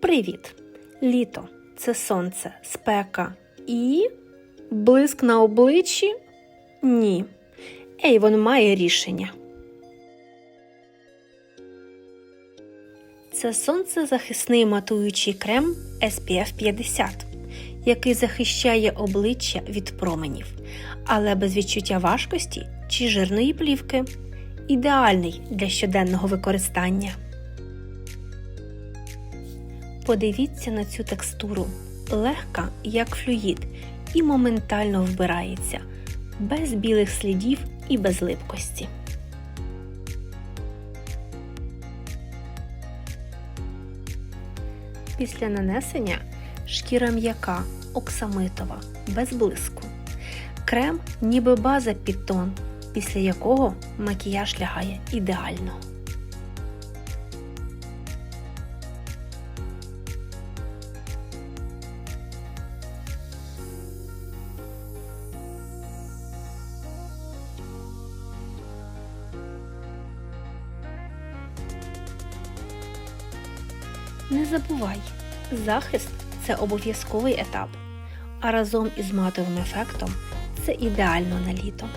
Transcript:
Привіт! Літо це сонце, спека і. блиск на обличчі? Ні. Avon має рішення. Це сонцезахисний матуючий крем SPF 50, який захищає обличчя від променів, але без відчуття важкості чи жирної плівки. Ідеальний для щоденного використання. Подивіться на цю текстуру. Легка, як флюїд, і моментально вбирається, без білих слідів і без липкості. Після нанесення шкіра м'яка, оксамитова, без блиску. Крем ніби база під тон, після якого макіяж лягає ідеально. Не забувай, захист це обов'язковий етап, а разом із матовим ефектом це ідеально на літо.